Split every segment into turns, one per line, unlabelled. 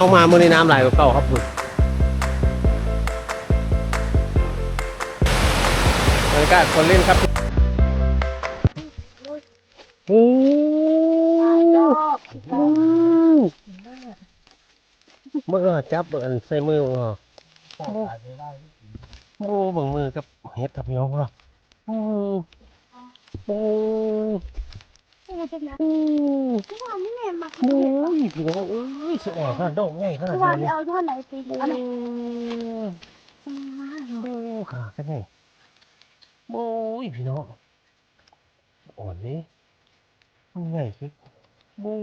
เอามาเมื่อในน้ำไหลกว่าเก่าครับคุณบรรยากาศคนเล่นครับโอ้เมื่อจับเบิร์นใส่มือเหรอโอ้บิ่งมือกับเฮ็ดกับพี่น้องเหรอโอ้โอ้
นี่เป็นนะ
โอ้
ทุกวันนี้แม่มา
โอ้ยพี่น้องเอ้ยสวยขนาดดอกใหญ่ขนา
ทุ
ด
กวัน
นี้
นี้เอาเท่าไหร่ปีเดียวอะไร
โอ้ขากันไงโอ้ยพี่น้องอ่อนนี่มันใหญ่ขึ้นโอ้ย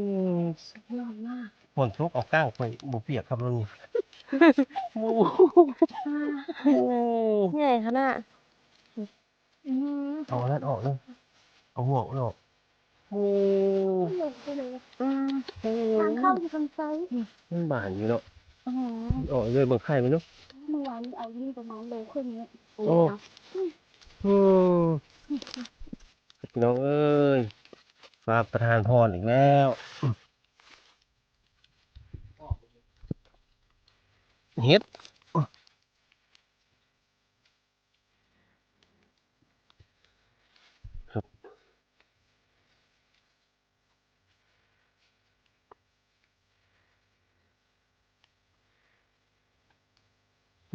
ยอดมาก
ฝนตกเอาก้างไปบุเปียกครับลุงโอ้โห
ใหญ่ขนาด
เอาอันนั้นออกเลยเอาหัวออก โอ้
อืมทางเข้าอยู่ทางซ้าย
มันบานอยู่เนาะ
อ๋อ
ออกเลยเบิ่งไข่มันเนาะ
เมื่อวานเอายิ่งประมาณโลครึ่งเนี้ย
โอ้อืมพี่น้องเอ้ยฟ้าประทานพรอีกแล้วเฮ็ด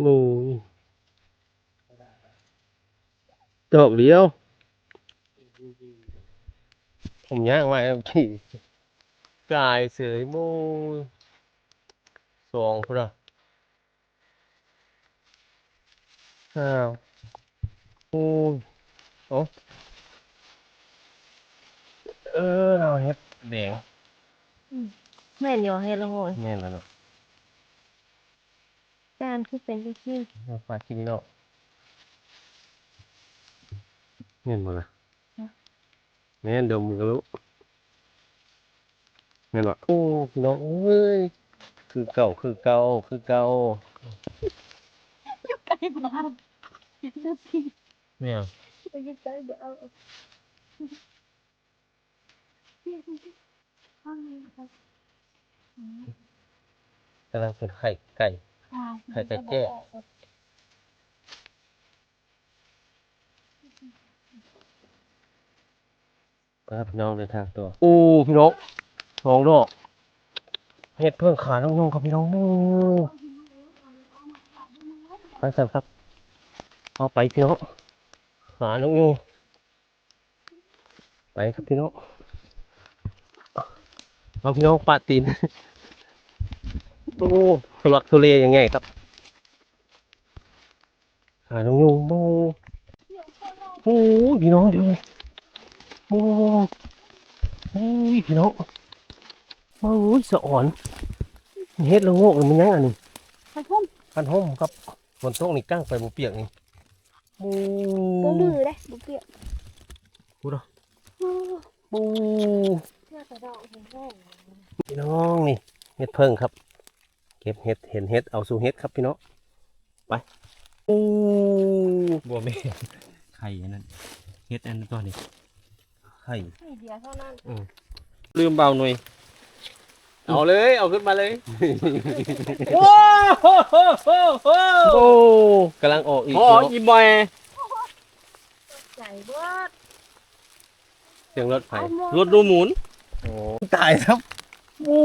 โอ้ยดอกเดียว ผมย่างไว้พี่กายเสยโมสองพุ่นอะอ้าวโอ้ยโอ้เออเราเฮ็ดแดง
แม่นอยู่เฮลโหย
แม่นแล้วเนาะ
จานคือเป็นที่
มาฝากกินนี่เนาะแม่นบ่ล่ะแม่นดมก็รู้แม่นบ่โอ้พี่น้องเอ้ยคือเก่าคือเก่าคือเก่า
ใกล้บ้านเสื้อพี่
แม่น
ไปใกล้เดี๋ยวเอาข้างนี้ครับ
กำลังเป็นไข่ไก่ ไข่ไก่แจ้ครับพี่น้องเดินทางตัวโอ้พี่น้องสองดอกเห็ดเพิ่งขาน้องๆครับพี่น้องโอ้ไปสั่นครับ เอาไปพี่น้องขาน้องยูไปครับพี่น้องเอาพี่น้องปาตีน โอ้ทุลักทุเลยังไงครับขาน้องยูโอ้โอ้พี่น้องเดี๋ยวโอ้โอ้ยพี่น้องโอ้ยสะอ่อนเฮ็ดละโงกนี่มันยังอันนี้
ไปพุ่ม
พันห่มครับฝนตกนี่กั้งไปบ่เปียกนี่โอ้
ก็ลือได้บุเปียก
พูดเหรอ
โอ้
โอ้
เพื่อกระดองแห้ง
พี่น้องนี่เฮ็ดเพิ่งครับ เก็บเฮ็ดเห็นเฮ็ดเอาสู่เฮ็ดครับพี่น้องไปโอ้
บัวแม่ไข่อันนั้นเฮ็ดอันนั้นตัวนี้
ไข่
ๆให้เดียวเท่านั้น
ลืมเบาหน่อยเอาเลยเอาขึ้นมาเลย
โอ้โอ้กำลังออกอีก
พอ
พี่น้อง
อีบอย
ใจเบิด
เสียงรถไฟ
เอาหมด
รถดูหมุน
โอ้ตายครับโอ้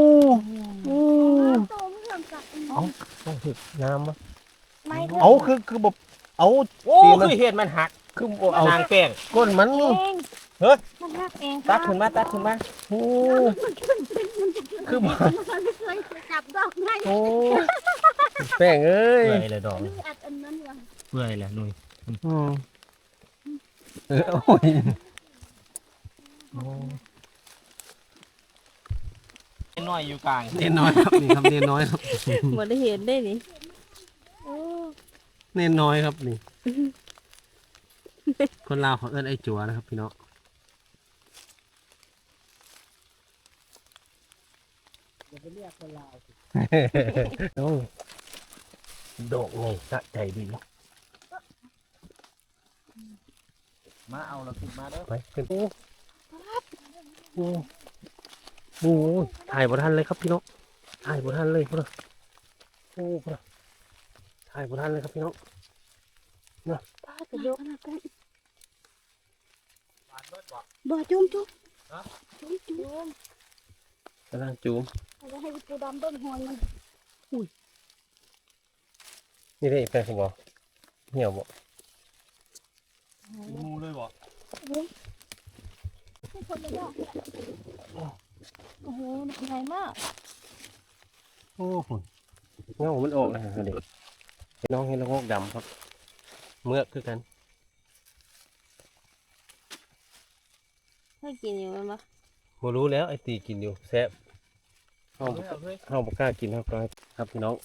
โอ้ ถึกน้ำมะ
ไม่
เอาคือคือบบเอา
โอ้
สีมัน
คือเห็ดมันหัก
คือบ่เอา
นางแป้ง
ก้นมัน
เอง
เฮ้ย
มันหักเอง
ตัดขึ้นมาตัดขึ้นมา
โอ้คือบ่
มันไม่เคยจับดอกได้
โอ้แป้งเอ้ย
เปื่อยเลยดอก
นี่อัดอันนั้นเลย
เปื่อยเลยหนุ่ย
อืมเออโอ้ย
น้อยอยู่กลาง
เน้นน้อยครับนี่ครับเน้นน้อยครับ
เหมือนได้เห็นได้นี่โอ้
เน้นน้อยครับนี่ คนลาวเขาเอิ้นไอ้จัวนะครับ พี่น้องน้องโดกไงสะใจดี
มาเอาแล้วขึ้นมาเด้อ
ไปขึ้นโอ้โห โอ้โหถ่ายบ่ทันเลยครับพี่น้องถ่ายบนทันเลยพุ่นน่ะโอ้พุ่นน่ะถ่ายบนทันเลยครับพี่น้อง
ป้ากระโดดนะกันบ่จุ่มจุ่มจุ่มจุ่ม
กำลังจูม
เอาไว้ให้ปูดำต้นหอยมัน
นี่ได้อีกแปลงผมบอกเหี่ยวบอก
งูเลยบ่
ให้คนละดอกเนี่ย โอ้โหใหญ่มาก
โอ้โหเงามันออกเลยเด็กพี่น้องเห็นแล้วงอกดำครับ เมือกคือกัน
ให้กินอยู่มั้ยมะ
บ่รู้แล้วไอ้ตีกินอยู่แซ่บเฮา
เอาเลย
เฮาบ่กล้ากินเฮาก็ให้ครับพี่น้อง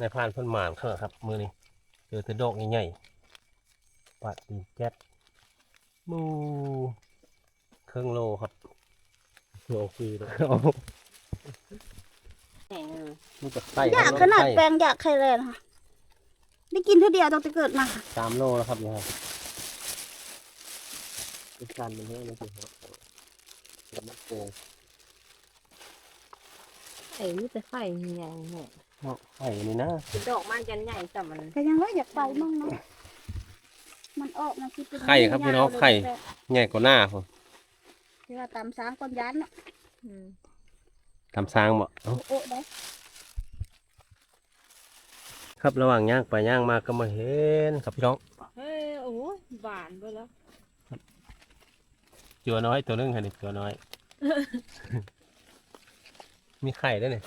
นายพรานเพิ่นหมานเขาครับ มื้อนี้เจอแต่ดอกใหญ่ๆปาดตีนแก๊สมูครึ่งโลครับ โลคือแล้วมันจะไส้
อยากขนาดแปลงอยากใครเลยนะคะได้กินเท่าเดียวตั้งแต่เกิดมา
สามโลแล้วครับเนี่ยครับอีกการมันเยอะเลยสิครับแล้วมันโกง
ไอ้นี่จะไฟใหญ่เนี่ย
เนาะไข่นี่นะ
ดอกมันจะใหญ่แต่มัน
แต่ยังว่าอยากไปมั่งเนาะมันออกมาคิดเป็น
ไข่ครับพี่น้องไข่ใหญ่กว่าหน้าผม
ที่ว่าตามสามก้อนยันเนาะ
อืม
ทำซางบ่เอ้า
โอ้ได้
ครับระหว่างย่างไปย่างมาก็มาเห็นครับพี่น้อง
เฮ้ยโอ้ยหวานไปแล้ว
จัวน้อยตัวหนึงค่ะนี่จัวน้อย มีไข่ด้วยเนี่ย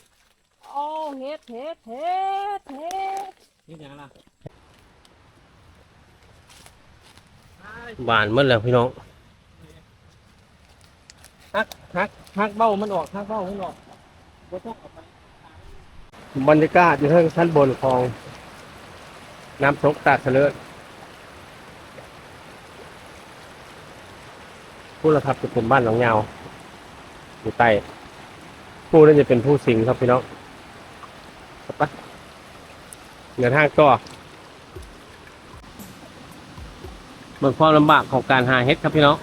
โอ้เฮ็ดเฮ็ดเฮ็ดเฮ็ด
นี่ยังล่ะ
บานหมดแล้วพี่น้อง
ฮักฮักฮักเบ้ามันออกฮักเบ้ามันออกบต้องเอาไป
บรรยากาศอยู่ทางชั้นบนของน้ำตกตาเสลิดผู้ละครับจะเป็นบ้านหลังยาวอยู่ใต้ผู้นั่นจะเป็นผู้สิงครับพี่น้องครับปะเดินทางต่อเบิ่งความลำบากของการหาเห็ดครับพี่น้อ
ง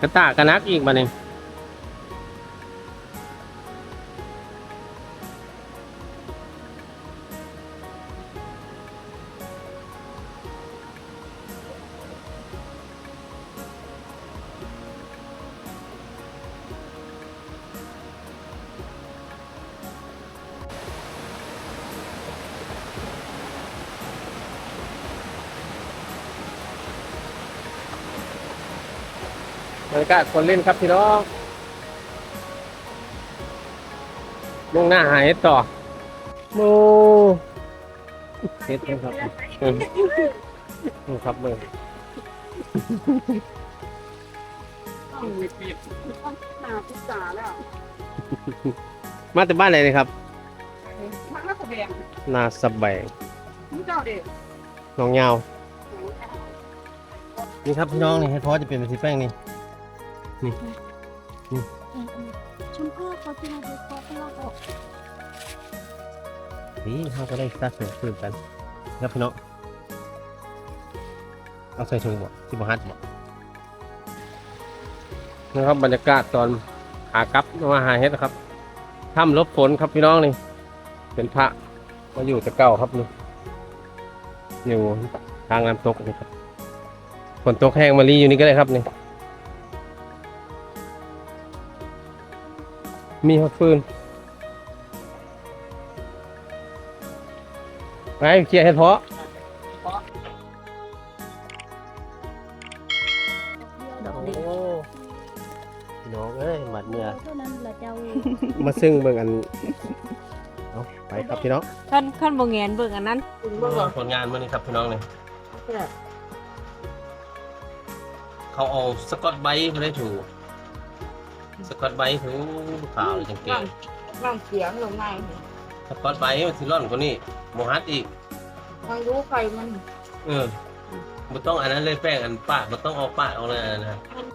กระตากกระนักอีกมาหนึ่ง บรรยากาศคนเล่นครับพี่น้องมุ่งหน้าหาเห็ดต่อโมเห็ดเห็ดครับอืมนี่ครับมือ
หนาพิษาแล้ว
มาแต่บ้านไหนเลยครับ
มันก็แสดง
นาสะแบง
มึงเจ้าเด็ก
น้องยาวนี่ครับพี่น้องนี่ให้พอจะเป็นไปที่แป้งนี่
ชุมพ่อเขาที่มาดูพ่อที่เราออก
นี่เขาก็ได้สะสมคืนกันครับพี่น้องเอาใส่ถุงบ่ที่บ่ฮัดบ่นะครับบรรยากาศตอนขากลับมาหาเห็ดนะครับถ้ำลบฝนครับพี่น้องนี่ เป็นพระมาอยู่แต่เก่าครับนี่อยู่ทางน้ำตกนี่ครับฝนตกแห้งมารีอยู่นี่ก็ได้ครับนี่ มีหัวฟืนไปเคลียร์เห็ดเพาะ
ดอก
โอ้
เด็ก
พี่น้องเอ้ยหมัดเมื่อ
เท่านั้นละเจ้า
มาซึ่งเบิ่งอันเอาไปครับพี่น้อง
ขั้นขั้นบ่แงนเบิ่งอันนั้น
ผลงานมื่อนี้ครับพี่น้องเลยเขาเอาสกอตไบรท์มาได้ถูก สกอตไบรท์ถูขาวเลยจังเก่ง
น้ำเสียงลงใน
สกอตไบรท์มันสิร่อนกว่านี้โมฮัดอีก
ไม่รู้ใครมัน
เออบ่ต้องอันนั้นเลยแป้งอันปาดบ่ต้องเอาปาดเอาเลยอันนั้นนะ